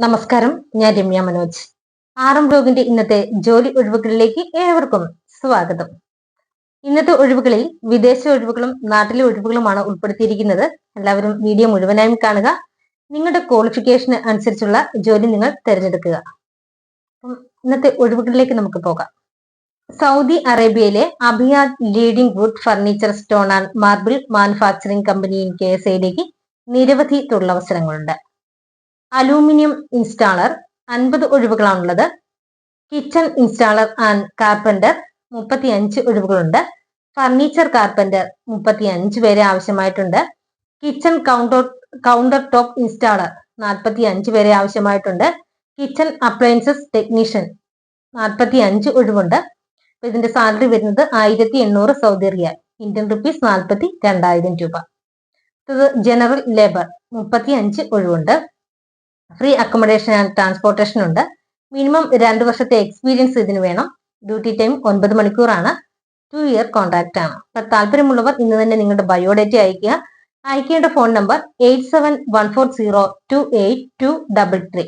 നമസ്കാരം ഞാൻ രമ്യ മനോജ്. ആറം ബ്ലോഗിന്റെ ഇന്നത്തെ ജോലി ഒഴിവുകളിലേക്ക് ഏവർക്കും സ്വാഗതം. ഇന്നത്തെ ഒഴിവുകളിൽ വിദേശ ഒഴിവുകളും നാട്ടിലെ ഒഴിവുകളുമാണ് ഉൾപ്പെടുത്തിയിരിക്കുന്നത്. എല്ലാവരും വീഡിയോ മുഴുവനായും കാണുക. നിങ്ങളുടെ ക്വാളിഫിക്കേഷന് അനുസരിച്ചുള്ള ജോലി നിങ്ങൾ തിരഞ്ഞെടുക്കുക. ഇന്നത്തെ ഒഴിവുകളിലേക്ക് നമുക്ക് പോകാം. സൗദി അറേബ്യയിലെ അഭിയാദ് leading wood furniture stone and marble manufacturing company K S ഐയിലേക്ക് നിരവധി തൊഴിലവസരങ്ങളുണ്ട്. അലൂമിനിയം ഇൻസ്റ്റാളർ അൻപത് ഒഴിവുകളാണുള്ളത്. കിച്ചൺ ഇൻസ്റ്റാളർ ആൻഡ് കാർപ്പന്റർ മുപ്പത്തി അഞ്ച് ഒഴിവുകളുണ്ട്. ഫർണിച്ചർ കാർപ്പന്റർ മുപ്പത്തി അഞ്ച് പേരെ ആവശ്യമായിട്ടുണ്ട്. Kitchen counter counter top installer നാൽപ്പത്തി അഞ്ച് പേരെ ആവശ്യമായിട്ടുണ്ട്. കിച്ചൺ അപ്ലയൻസസ് ടെക്നീഷ്യൻ നാൽപ്പത്തി അഞ്ച് ഒഴിവുണ്ട്. അപ്പൊ ഇതിന്റെ സാലറി വരുന്നത് ആയിരത്തി എണ്ണൂറ് സൗദി റിയാൽ ഇന്ത്യൻ റുപ്പീസ് നാൽപ്പത്തി രണ്ടായിരം രൂപ. ജനറൽ ലേബർ മുപ്പത്തി അഞ്ച് ഒഴിവുണ്ട്. ഫ്രീ അക്കോമഡേഷൻ ആൻഡ് ട്രാൻസ്പോർട്ടേഷൻ ഉണ്ട്. മിനിമം രണ്ട് വർഷത്തെ എക്സ്പീരിയൻസ് ഇതിന് വേണം. ഡ്യൂട്ടി ടൈം ഒൻപത് മണിക്കൂറാണ്. ടു ഇയർ കോൺട്രാക്ട് ആണ്. അപ്പൊ താല്പര്യമുള്ളവർ ഇന്ന് തന്നെ നിങ്ങളുടെ ബയോഡേറ്റ അയക്കുക അയക്കേണ്ട phone number eight seven one four zero two eight two double three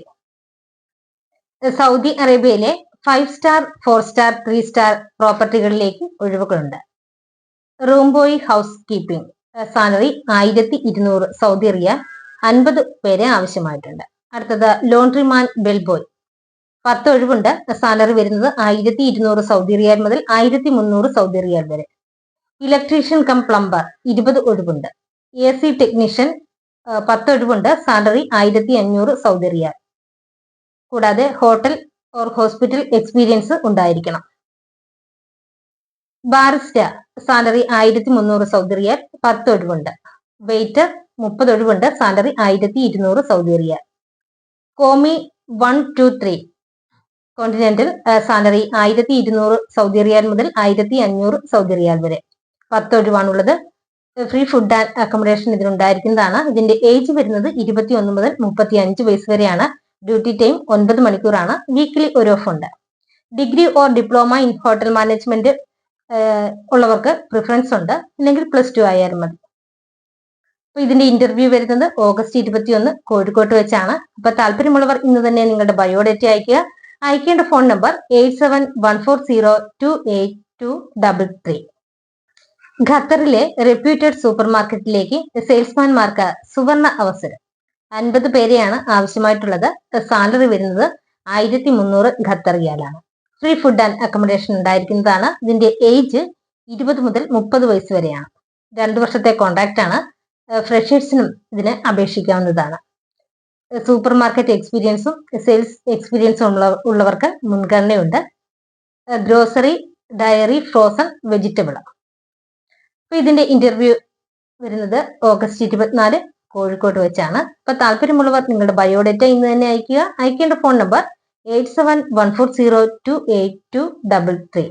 Saudi അറേബ്യയിലെ five star four star three star പ്രോപ്പർട്ടികളിലേക്ക് ഒഴിവുകളുണ്ട്. Room boy housekeeping salary ആയിരത്തി ഇരുന്നൂറ് സൗദി റിയാൽ. അൻപത് പേരെ ആവശ്യമായിട്ടുണ്ട്. അടുത്തത് ലോണ്ട്രിമാൻ ബെൽബോയ് പത്ത് ഒഴിവുണ്ട്. സാലറി വരുന്നത് ആയിരത്തി ഇരുന്നൂറ് സൗദി റിയാൽ മുതൽ ആയിരത്തി മുന്നൂറ് സൗദി റിയാൽ വരെ. ഇലക്ട്രീഷ്യൻ കം പ്ലംബർ ഇരുപത് ഒഴിവുണ്ട്. എ സി ടെക്നീഷ്യൻ പത്ത് ഒഴിവുണ്ട്. സാലറി ആയിരത്തി അഞ്ഞൂറ് സൗദി റിയാൽ. കൂടാതെ ഹോട്ടൽ ഓർ ഹോസ്പിറ്റൽ എക്സ്പീരിയൻസ് ഉണ്ടായിരിക്കണം. ബാരിസ്റ്റ സാലറി ആയിരത്തി മുന്നൂറ് സൗദി റിയാൽ. പത്ത് ഒഴിവുണ്ട്. വെയിറ്റർ മുപ്പത് ഒഴിവുണ്ട്. സാലറി ആയിരത്തി ഇരുന്നൂറ് Saudi riyal. Commis one two three continental salary ആയിരത്തി ഇരുന്നൂറ് സൗദി റിയാൽ മുതൽ ആയിരത്തി അഞ്ഞൂറ് സൗദി റിയാൽ വരെ. പത്ത് ഒഴിവാണുള്ളത് ഫ്രീ ഫുഡ് ആൻഡ് അക്കോമഡേഷൻ ഇതിനുണ്ടായിരിക്കുന്നതാണ് ഇതിന്റെ ഏജ് വരുന്നത് ഇരുപത്തി ഒന്ന് മുതൽ മുപ്പത്തി അഞ്ച് വയസ്സ് വരെയാണ്. ഡ്യൂട്ടി ടൈം ഒൻപത് മണിക്കൂറാണ്. വീക്കിലി ഒരു ഓഫ് ഉണ്ട്. Degree or diploma in hotel management ഉള്ളവർക്ക് പ്രിഫറൻസ് ഉണ്ട്. അല്ലെങ്കിൽ പ്ലസ് ടു ആയാലും മതി. അപ്പൊ ഇതിന്റെ ഇന്റർവ്യൂ വരുന്നത് ഓഗസ്റ്റ് ഇരുപത്തിയൊന്ന് കോഴിക്കോട്ട് വെച്ചാണ്. അപ്പൊ താല്പര്യമുള്ളവർ ഇന്ന് തന്നെ നിങ്ങളുടെ ബയോഡേറ്റ അയക്കുക അയക്കേണ്ട phone number eight seven one four zero two eight two double three ഖത്തറിലെ റെപ്യൂട്ടഡ് സൂപ്പർ മാർക്കറ്റിലേക്ക് സെയിൽസ്മാൻമാർക്ക് സുവർണ അവസരം. അൻപത് പേരെയാണ് ആവശ്യമായിട്ടുള്ളത്. സാലറി വരുന്നത് ആയിരത്തി മുന്നൂറ് ഖത്തർ റിയാലാണ് ഫ്രീ ഫുഡ് ആൻഡ് അക്കോമഡേഷൻ ഉണ്ടായിരിക്കുന്നതാണ്. ഇതിന്റെ ഏജ് ഇരുപത് മുതൽ മുപ്പത് വയസ്സ് വരെയാണ്. രണ്ടു വർഷത്തെ കോൺട്രാക്റ്റ് ആണ്. ഫ്രഷേഴ്സിനും ഇതിന് അപേക്ഷിക്കാവുന്നതാണ്. സൂപ്പർ മാർക്കറ്റ് എക്സ്പീരിയൻസും സെയിൽസ് എക്സ്പീരിയൻസും ഉള്ള ഉള്ളവർക്ക് മുൻഗണനയുണ്ട്. ഗ്രോസറി ഡയറി ഫ്രോസൺ വെജിറ്റബിൾ അപ്പൊ ഇതിന്റെ ഇന്റർവ്യൂ വരുന്നത് ഓഗസ്റ്റ് ഇരുപത്തിനാല് കോഴിക്കോട് വെച്ചാണ്. അപ്പൊ താല്പര്യമുള്ളവർ നിങ്ങളുടെ ബയോഡേറ്റ ഇന്ന് തന്നെ അയക്കുക അയക്കേണ്ട phone number eight seven one four zero two eight two double three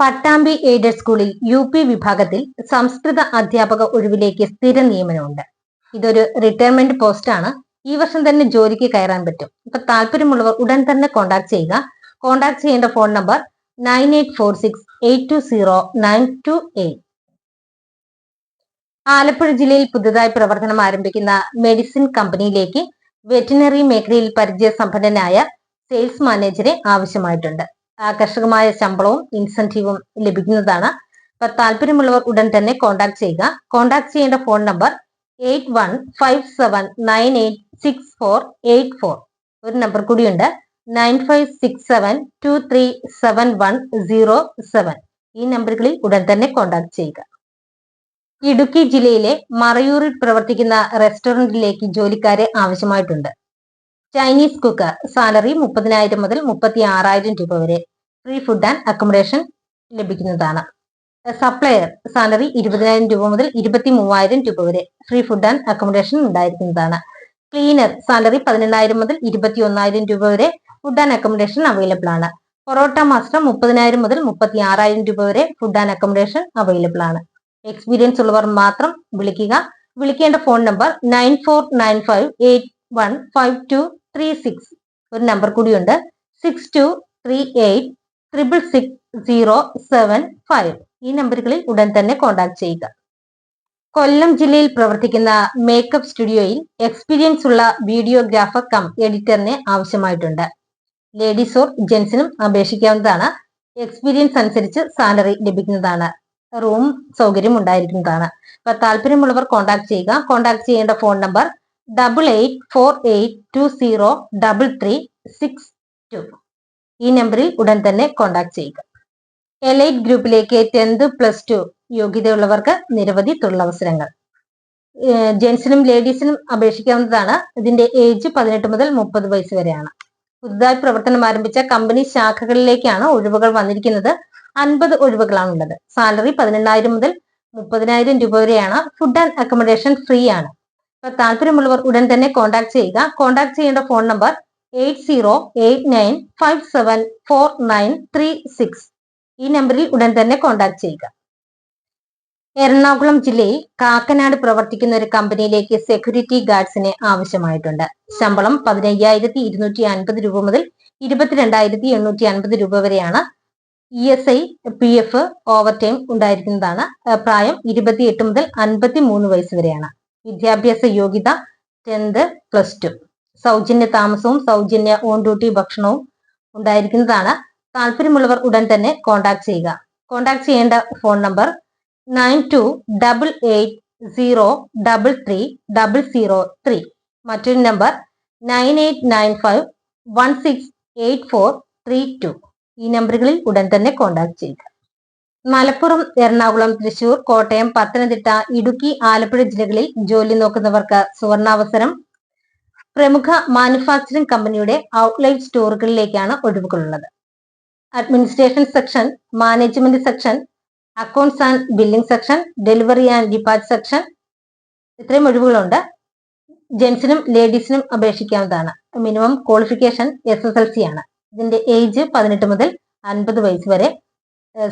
Pattambi aided സ്കൂളിൽ യു പി വിഭാഗത്തിൽ സംസ്കൃത അധ്യാപക ഒഴിവിലേക്ക് സ്ഥിര നിയമനമുണ്ട്. ഇതൊരു റിട്ടയർമെന്റ് പോസ്റ്റ് ആണ്. ഈ വർഷം തന്നെ ജോലിക്ക് കയറാൻ പറ്റും. അപ്പൊ താല്പര്യമുള്ളവർ ഉടൻ തന്നെ കോൺടാക്ട് ചെയ്യുക. കോൺടാക്ട് ചെയ്യേണ്ട phone number nine eight four six eight two zero nine two eight Alappuzha ജില്ലയിൽ പുതുതായി പ്രവർത്തനം ആരംഭിക്കുന്ന മെഡിസിൻ കമ്പനിയിലേക്ക് വെറ്റിനറി മേഖലയിൽ പരിചയസമ്പന്നനായ സെയിൽസ് മാനേജരെ ആവശ്യമായിട്ടുണ്ട്. ആകർഷകമായ ശമ്പളവും ഇൻസെന്റീവും ലഭിക്കുന്നതാണ്. അപ്പൊ താല്പര്യമുള്ളവർ ഉടൻ തന്നെ കോൺടാക്ട് ചെയ്യുക. കോൺടാക്ട് ചെയ്യേണ്ട phone number eight one five seven nine eight six four eight four ഒരു നമ്പർ കൂടിയുണ്ട്. Nine five six seven two three seven one zero seven ഈ നമ്പറുകളിൽ ഉടൻ തന്നെ കോൺടാക്ട് ചെയ്യുക. ഇടുക്കി ജില്ലയിലെ മറയൂരിൽ പ്രവർത്തിക്കുന്ന റെസ്റ്റോറന്റിലേക്ക് ജോലിക്കാരെ ആവശ്യമായിട്ടുണ്ട്. ചൈനീസ് കുക്ക് സാലറി മുപ്പതിനായിരം മുതൽ മുപ്പത്തി ആറായിരം രൂപ വരെ. ഫ്രീ ഫുഡ് ആൻഡ് അക്കോമഡേഷൻ ലഭിക്കുന്നതാണ്. സപ്ലയർ സാലറി ഇരുപതിനായിരം രൂപ മുതൽ ഇരുപത്തി മൂവായിരം രൂപ വരെ. ഫ്രീ ഫുഡ് ആൻഡ് അക്കോമഡേഷൻ ഉണ്ടായിരിക്കുന്നതാണ്. ക്ലീനർ സാലറി പതിനെണ്ണായിരം മുതൽ ഇരുപത്തി ഒന്നായിരം രൂപ വരെ ഫുഡ് ആൻഡ് അക്കോമഡേഷൻ അവൈലബിൾ ആണ്. പൊറോട്ട മാസ്റ്റർ മുപ്പതിനായിരം മുതൽ മുപ്പത്തി ആറായിരം രൂപ വരെ ഫുഡ് ആൻഡ് അക്കോമഡേഷൻ അവൈലബിൾ ആണ്. എക്സ്പീരിയൻസ് ഉള്ളവർ മാത്രം വിളിക്കുക. വിളിക്കേണ്ട phone number nine four nine five eight one five two three six ഒരു നമ്പർ കൂടിയുണ്ട്. Six two three eight triple six zero seven five ഈ നമ്പറുകളിൽ ഉടൻ തന്നെ കോൺടാക്ട് ചെയ്യുക. കൊല്ലം ജില്ലയിൽ പ്രവർത്തിക്കുന്ന മേക്കപ്പ് സ്റ്റുഡിയോയിൽ എക്സ്പീരിയൻസ് ഉള്ള വീഡിയോഗ്രാഫർ കം എഡിറ്ററിനെ ആവശ്യമായിട്ടുണ്ട്. ലേഡീസ് ഓർ ജെന്റ്സിനും അപേക്ഷിക്കാവുന്നതാണ്. എക്സ്പീരിയൻസ് അനുസരിച്ച് സാലറി ലഭിക്കുന്നതാണ്. റൂം സൗകര്യം ഉണ്ടായിരിക്കുന്നതാണ്. അപ്പൊ താല്പര്യമുള്ളവർ കോൺടാക്ട് ചെയ്യുക. കോൺടാക്ട് ചെയ്യേണ്ട phone number double eight four eight two zero double three six two ഈ നമ്പറിൽ ഉടൻ തന്നെ കോൺടാക്ട് ചെയ്യുക. എലൈറ്റ് ഗ്രൂപ്പിലേക്ക് ടെൻത്ത് പ്ലസ് ടു യോഗ്യതയുള്ളവർക്ക് നിരവധി തൊഴിലവസരങ്ങൾ. ജെന്റ്സിനും ലേഡീസിനും അപേക്ഷിക്കാവുന്നതാണ്. ഇതിന്റെ ഏജ് പതിനെട്ട് മുതൽ മുപ്പത് വയസ്സ് വരെയാണ്. പുതുതായി പ്രവർത്തനം ആരംഭിച്ച കമ്പനി ശാഖകളിലേക്കാണ് ഒഴിവുകൾ വന്നിരിക്കുന്നത്. അൻപത് ഒഴിവുകളാണുള്ളത് സാലറി പതിനെണ്ണായിരം മുതൽ മുപ്പതിനായിരം രൂപ വരെയാണ്. ഫുഡ് ആൻഡ് അക്കോമഡേഷൻ ഫ്രീ ആണ്. താല്പര്യമുള്ളവർ ഉടൻ തന്നെ കോൺടാക്ട് ചെയ്യുക. കോൺടാക്ട് ചെയ്യേണ്ട phone number eight zero eight nine five seven four nine three six ഈ നമ്പറിൽ ഉടൻ തന്നെ കോൺടാക്ട് ചെയ്യുക. എറണാകുളം ജില്ലയിൽ കാക്കനാട് പ്രവർത്തിക്കുന്ന ഒരു കമ്പനിയിലേക്ക് സെക്യൂരിറ്റി ഗാർഡ്സിനെ ആവശ്യമായിട്ടുണ്ട്. ശമ്പളം പതിനയ്യായിരത്തി ഇരുന്നൂറ്റി അൻപത് രൂപ മുതൽ ഇരുപത്തിരണ്ടായിരത്തി എണ്ണൂറ്റി അൻപത് രൂപ വരെയാണ് E S I P F overtime ഉണ്ടായിരിക്കുന്നതാണ് പ്രായം ഇരുപത്തിയെട്ട് മുതൽ അൻപത്തി മൂന്ന് വയസ്സ് വരെയാണ്. വിദ്യാഭ്യാസ യോഗ്യത ടെൻത്ത് പ്ലസ് ടു സൗജന്യ താമസവും സൗജന്യ ഓൺ ഡ്യൂട്ടി ഭക്ഷണവും ഉണ്ടായിരിക്കുന്നതാണ്. താല്പര്യമുള്ളവർ ഉടൻ തന്നെ കോൺടാക്ട് ചെയ്യുക. കോൺടാക്ട് ചെയ്യേണ്ട phone number nine two double eight zero double three double zero three മറ്റൊരു number nine eight nine five one six eight four three two ഈ നമ്പറുകളിൽ ഉടൻ തന്നെ കോൺടാക്ട് ചെയ്യുക. മലപ്പുറം എറണാകുളം തൃശൂർ കോട്ടയം പത്തനംതിട്ട ഇടുക്കി ആലപ്പുഴ ജില്ലകളിൽ ജോലി നോക്കുന്നവർക്ക് സുവർണാവസരം. പ്രമുഖ മാനുഫാക്ചറിംഗ് കമ്പനിയുടെ ഔട്ട്ലൈറ്റ് സ്റ്റോറുകളിലേക്കാണ് ഒഴിവുകളുള്ളത്. Administration section management section accounts and billing section delivery and dispatch section. ഇത്രയും ഒഴിവുകളുണ്ട്. ജെൻസിനും ലേഡീസിനും അപേക്ഷിക്കാവുന്നതാണ്. Minimum qualification S S L C ആണ്. ഇതിന്റെ ഏജ് പതിനെട്ട് മുതൽ അൻപത് വയസ്സ് വരെ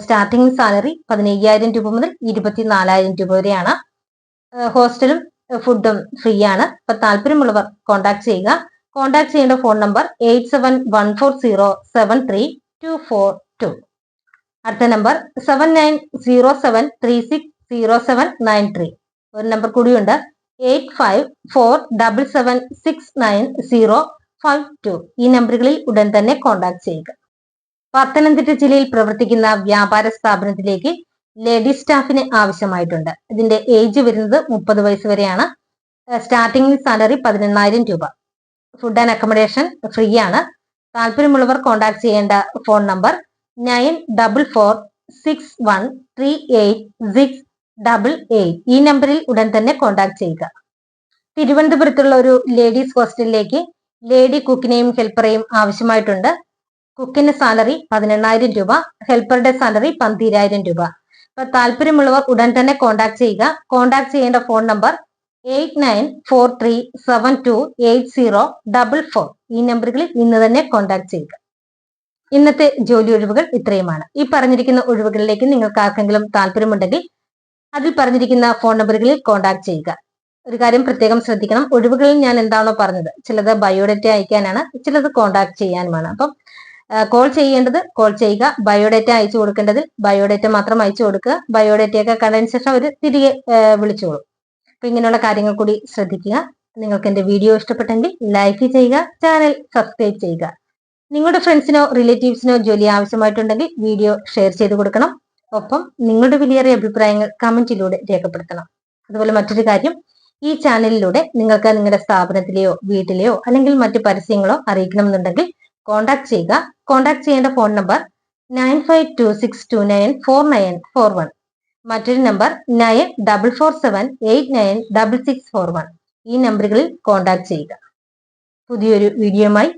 സ്റ്റാർട്ടിംഗ് സാലറി പതിനയ്യായിരം രൂപ മുതൽ ഇരുപത്തിനാലായിരം രൂപ വരെയാണ്. ഹോസ്റ്റലും ഫുഡും ഫ്രീ ആണ്. അപ്പൊ താല്പര്യമുള്ളവർ കോൺടാക്ട് ചെയ്യുക. കോൺടാക്ട് ചെയ്യേണ്ട phone number eight seven one four zero seven three two four two അടുത്ത number seven nine zero seven three six zero seven nine three ഒരു നമ്പർ കൂടിയുണ്ട്. Eight five four double seven six nine zero five two ഈ നമ്പറുകളിൽ ഉടൻ തന്നെ contact ചെയ്യുക. പത്തനംതിട്ട ജില്ലയിൽ പ്രവർത്തിക്കുന്ന വ്യാപാര സ്ഥാപനത്തിലേക്ക് ലേഡി സ്റ്റാഫിന് ആവശ്യമായിട്ടുണ്ട്. ഇതിന്റെ ഏജ് വരുന്നത് മുപ്പത് വയസ്സ് വരെയാണ്. സ്റ്റാർട്ടിംഗ് സാലറി പതിനെണ്ണായിരം രൂപ. ഫുഡ് ആൻഡ് അക്കോമഡേഷൻ ഫ്രീ ആണ്. താല്പര്യമുള്ളവർ കോൺടാക്ട് ചെയ്യേണ്ട phone number nine double four six one three eight six double eight ഈ നമ്പറിൽ ഉടൻ തന്നെ കോൺടാക്ട് ചെയ്യുക. തിരുവനന്തപുരത്തുള്ള ഒരു ലേഡീസ് ഹോസ്റ്റലിലേക്ക് ലേഡി കുക്കിനെയും ഹെൽപ്പറേയും ആവശ്യമായിട്ടുണ്ട്. കുക്കിന്റെ സാലറി പതിനെണ്ണായിരം രൂപ ഹെൽപ്പറുടെ സാലറി പന്തിരായിരം രൂപ. അപ്പൊ താല്പര്യമുള്ളവർ ഉടൻ തന്നെ കോൺടാക്ട് ചെയ്യുക. കോൺടാക്ട് ചെയ്യേണ്ട phone number eight nine four three seven two eight zero double four ഈ നമ്പറുകളിൽ ഇന്ന് തന്നെ കോൺടാക്ട് ചെയ്യുക. ഇന്നത്തെ ജോലി ഒഴിവുകൾ ഇത്രയുമാണ്. ഈ പറഞ്ഞിരിക്കുന്ന ഒഴിവുകളിലേക്ക് നിങ്ങൾക്ക് ആർക്കെങ്കിലും താല്പര്യമുണ്ടെങ്കിൽ അതിൽ പറഞ്ഞിരിക്കുന്ന ഫോൺ നമ്പറുകളിൽ കോൺടാക്ട് ചെയ്യുക. ഒരു കാര്യം പ്രത്യേകം ശ്രദ്ധിക്കണം. ഒഴിവുകളിൽ ഞാൻ എന്താണോ പറഞ്ഞത്? ചിലത് ബയോഡേറ്റ അയക്കാനാണ് ചിലത് കോൺടാക്ട് ചെയ്യാനുമാണ്. അപ്പം കോൾ ചെയ്യേണ്ടത് കോൾ ചെയ്യുക. ബയോഡേറ്റ അയച്ചു കൊടുക്കേണ്ടതിൽ ബയോഡേറ്റ മാത്രം അയച്ചു കൊടുക്കുക. ബയോഡേറ്റയൊക്കെ കണ്ടതിന് ശേഷം അവർ തിരികെ വിളിച്ചോളും. അപ്പൊ ഇങ്ങനെയുള്ള കാര്യങ്ങൾ കൂടി ശ്രദ്ധിക്കുക. നിങ്ങൾക്ക് എന്റെ വീഡിയോ ഇഷ്ടപ്പെട്ടെങ്കിൽ ലൈക്ക് ചെയ്യുക. ചാനൽ സബ്സ്ക്രൈബ് ചെയ്യുക. നിങ്ങളുടെ ഫ്രണ്ട്സിനോ റിലേറ്റീവ്സിനോ ജോലി ആവശ്യമായിട്ടുണ്ടെങ്കിൽ വീഡിയോ ഷെയർ ചെയ്ത് കൊടുക്കണം. ഒപ്പം നിങ്ങളുടെ വിലയേറിയ അഭിപ്രായങ്ങൾ കമന്റിലൂടെ രേഖപ്പെടുത്തണം. അതുപോലെ മറ്റൊരു കാര്യം ഈ ചാനലിലൂടെ നിങ്ങൾക്ക് നിങ്ങളുടെ സ്ഥാപനത്തിലെയോ വീട്ടിലെയോ അല്ലെങ്കിൽ മറ്റു പരസ്യങ്ങളോ അറിയിക്കണമെന്നുണ്ടെങ്കിൽ കോൺടാക്ട് ചെയ്യുക. കോണ്ടാക്ട് ചെയ്യേണ്ട phone number nine five two six two nine four nine four one മറ്റൊരു number nine double four seven eight nine double six four one ഈ നമ്പറുകളിൽ കോണ്ടാക്ട് ചെയ്യുക. പുതിയൊരു വീഡിയോയുമായി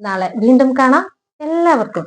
നാളെ വീണ്ടും കാണാം. എല്ലാവർക്കും